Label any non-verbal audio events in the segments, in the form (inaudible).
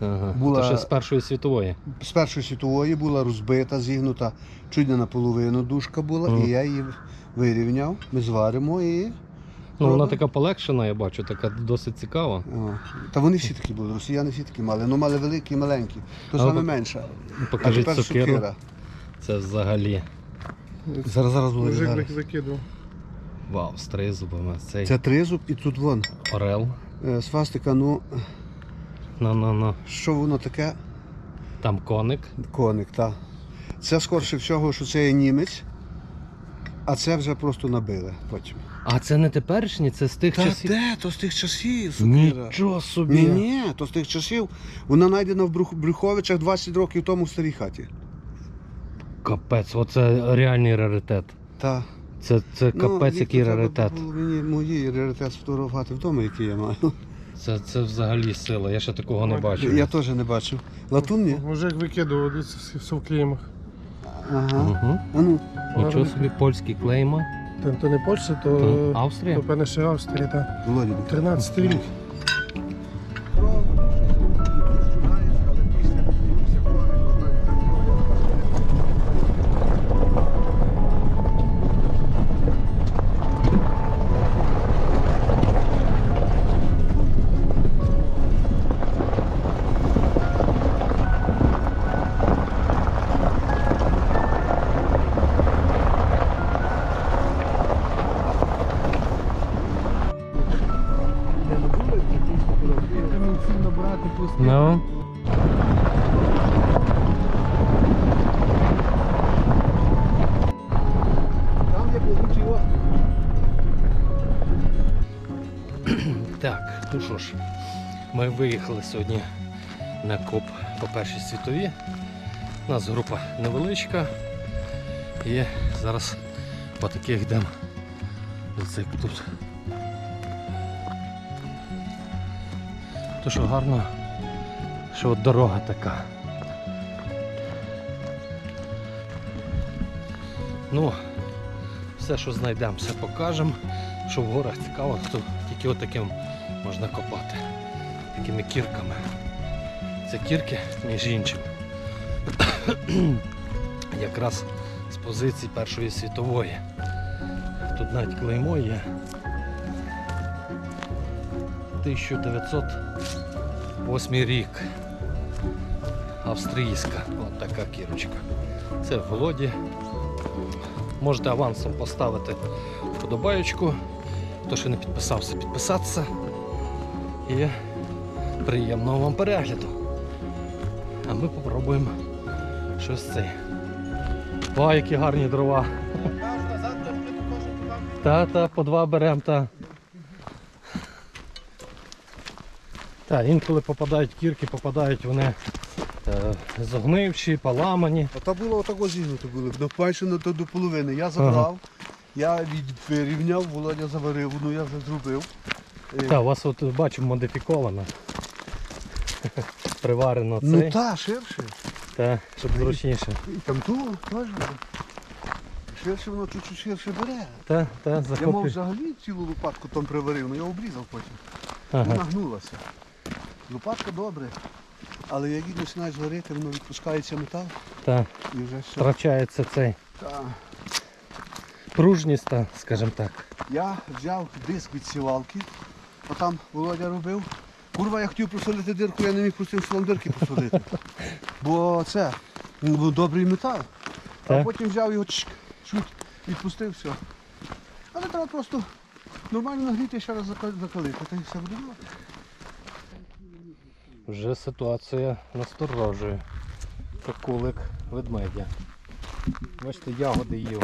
Ага. Була- ще з Першої світової. З Першої світової була розбита, зігнута, чуть не наполовину дужка була, Мгм. і я її вирівняв. Ми зваримо і. Ну, вона така полегшена, я бачу, така досить цікава. О, Та вони всі такі були, росіяни всі такі мали. Ну мали великі і маленькі. То саме менше. Ну, А Покажіть тепер сокиру. сокира. Це взагалі. Зараз зараз буде. Мужик закидував. Вау, з тризубами. Цей Це тризуб і тут вон. орел. е, Свастика, ну Ну-ну-ну. що воно таке? Там коник. Коник, так. Це скорше всього, що це є німець, а це вже просто набили потім. А це не теперішні, це з тих Та часів. де? То з тих часів, сокира. Нічого собі. Ні, ні, то з тих часів. Вона знайдена в Брух- Брюховичах 20 років тому в старій хаті. Капець, оце реальний раритет. Та. Це, це Ну, капець, Віктор, який треба раритет. було Мені мої раритет сфотографувати вдома, який я маю. Це, це взагалі сила. Я ще такого не бачив. Я теж не бачив. Латунні? Мужик викидував, дивіться, всі- все в клеймах. Ага. Угу. А ну, Нічого собі польські клейма. Там то не Польща, то, То Австрія? то певне ще Австрія, так. Володя. 13 рік. Так, ну що ж, ми виїхали сьогодні на коп по першій світовій. У нас група невеличка. І зараз по таких йдемо. Оце тут. То що гарно, що от дорога така. Ну, все, що знайдемо, все покажемо. Що в горах цікаво, то тільки отаким можна копати. Такими кірками. Це кірки, між іншим. (clears throat) Якраз з позиції Першої світової. Тут навіть клеймо є. 1908 рік. Австрійська. От така кірочка. Це в Володі. Можете авансом поставити вподобаючку. Хто ще не підписався, підписатися. І приємного вам перегляду. А ми попробуємо щось це. О, які гарні дрова. Та, та, по два беремо, та. Та, інколи попадають кірки, попадають вони е, зогнивші, поламані. Ота було отако зігнуто було. До на- до, до половини. Я забрав, я від, вирівняв, Володя заварив, ну я вже зробив. Е, Та, у вас от бачу модифіковано. Приварено цей. Ну та, ширше. Та, щоб зручніше. І там ту теж. Ширше воно чуть-чуть ширше бере. Та, та, Я мав взагалі цілу лопатку там приварив, але я обрізав потім. Ага. Вона гнулася. Лопатка добре. Але як її починаєш варити, воно відпускається метал Та, і вже все. втрачається цей Та. Пружність, скажімо так. Я взяв диск від сівалки, а там Володя робив. Курва, я хотів просолити дирку, я не міг простим словом дирки просолити. Бо це був добрий метал. А потім взяв його чуть, відпустив все. Але треба просто нормально нагріти і ще раз закалити, та й все буде добре. Вже ситуація насторожує. Кулик ведмедя. Бачите, ягоди їв.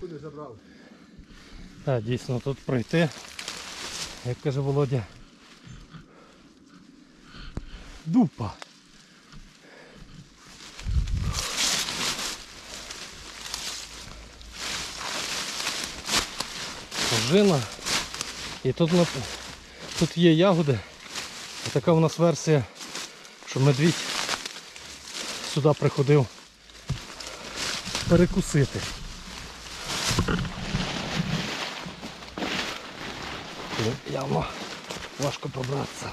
Куди забрав? Так, дійсно тут пройти, як каже Володя. Дупа. Жина. І тут, тут є ягоди. Така у нас версія, що медвідь сюди приходив перекусити. Явно важко пробратися.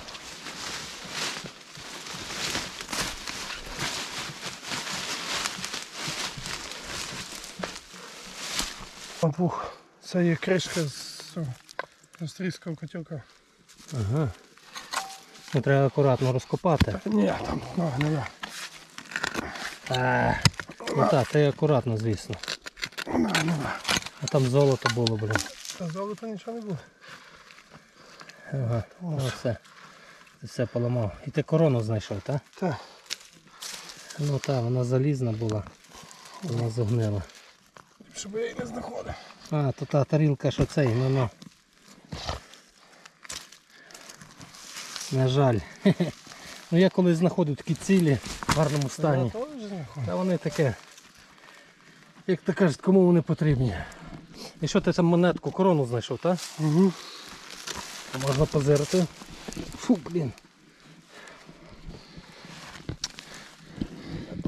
Пампух. Це є кришка з австрійського котілка. Ага. Ну, треба акуратно розкопати. Ні, там, ну, не я. А, ну так, це акуратно, звісно. А там золото було, блін. Та золота нічого не було. Ага, оце. Ти все поламав. І ти корону знайшов, так? Так. Ну так, вона залізна була. Вона загнила. Щоб я її не знаходив. А, то та тарілка, що цей, ну ну. На жаль. (laughs) Ну я колись знаходив такі цілі в гарному стані. Та вони таке. Як то кажуть, кому вони потрібні. І що ти там монетку, корону знайшов, так? Угу. Можна позирити. Фу, блін.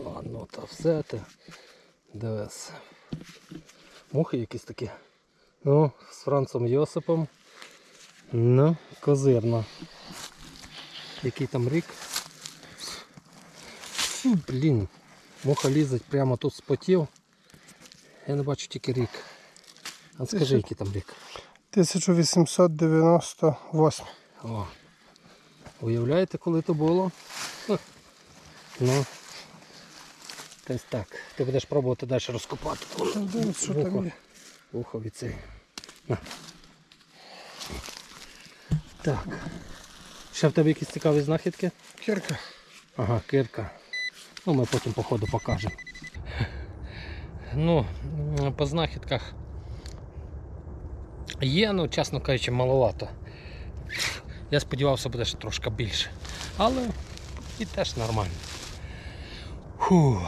Ладно, та все те. Дивись. Мухи якісь такі. Ну, з Францом Йосипом. Ну, козирно. Який там рік? Фу, блін. Муха лізить прямо тут спотів. Я не бачу тільки рік. А скажи, який там рік. 1898. О. Уявляєте, коли то було? Ха. Ну. Десь так. Ти будеш пробувати далі розкопати. Дивись, що там є. Ухо від цей. На. Так. Ще в тебе якісь цікаві знахідки? Кірка. Ага, кирка. Ну, ми потім по ходу покажемо. Ну, по знахідках є, ну, чесно кажучи, маловато. Я сподівався, буде ще трошки більше. Але і теж нормально. Фу.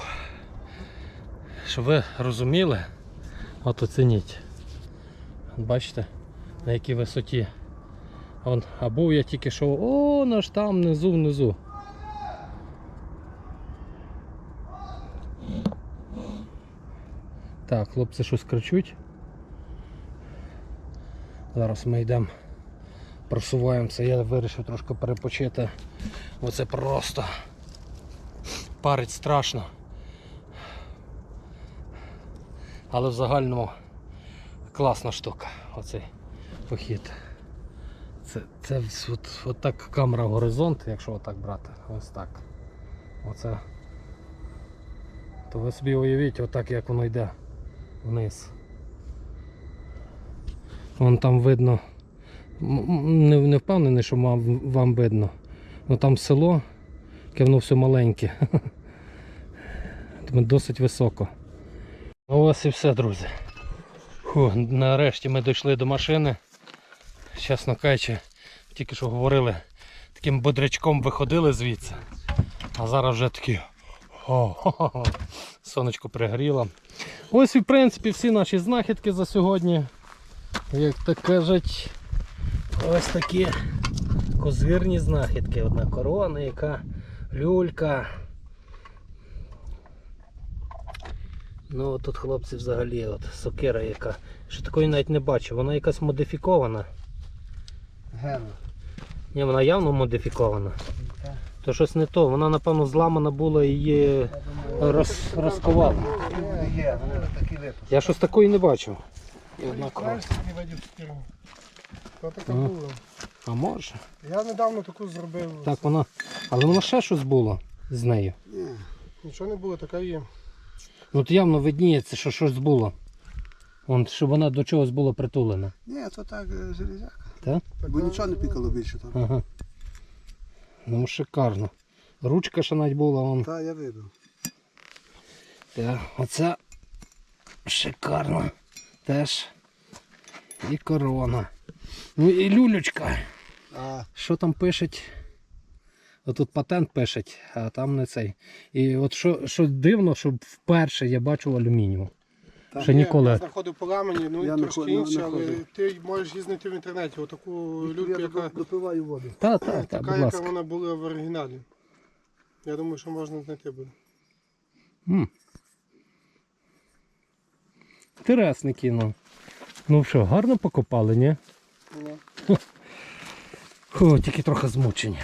Щоб ви розуміли, от оцініть. Бачите, на якій висоті. Вон, а був я тільки що, о, наш там внизу, внизу. Так, хлопці щось кричуть. Зараз ми йдемо, просуваємося, я вирішив трошки перепочити. Оце просто парить страшно. Але в загальному класна штука, оцей похід. Це, це от, от так камера горизонт, якщо отак брати. Ось так. Оце. То ви собі уявіть, отак як воно йде вниз. Вон там видно. Не, не впевнений, що вам, видно. Ну там село, яке воно все маленьке. Тому (laughs) Досить високо. Ну ось і все, друзі. Фу, нарешті ми дійшли до машини. Чесно кажучи, тільки що говорили, таким бодрячком виходили звідси. А зараз вже такі. О, хо-хо-хо. (laughs) Сонечко пригріло. Ось і в принципі всі наші знахідки за сьогодні. Як то кажуть, ось такі козирні знахідки. Одна корона, яка люлька. Ну тут хлопці взагалі от сокира яка. Ще такої навіть не бачу, вона якась модифікована. Гена. Ні, вона явно модифікована. То щось не то, вона напевно зламана була і її роз, вони такі випуски. Я щось такої не бачив. І? То. А може? Я недавно таку зробив. Так вона. Але вона ще щось було з нею. Нічого не було, така є. Ну от явно видніється, що щось було. Вон, щоб вона до чогось була притулена. Ні, то так е, железяка. Так? Бо нічого не пікало більше там. Ага. Ну шикарно. Ручка ще навіть була вон. Та я вибив. Так, оце шикарно. Теж. І корона. Ну і люлючка. А, Що там пишуть? Отут патент пишуть, а там не цей. І от що, що дивно, що вперше я бачу алюмінію. Так. Ще ніколи. Я знаходив по ламені, ну Я і трошки інше, але ти можеш її знайти в інтернеті. Отаку люльку, яка, допиваю воду. Та, та, та, така, будь яка вона була в оригіналі. Я думаю, що можна знайти буде. М. Інтересники, ну. Ну що, гарно покопали, ні? Ну, Фу, тільки трохи змучені.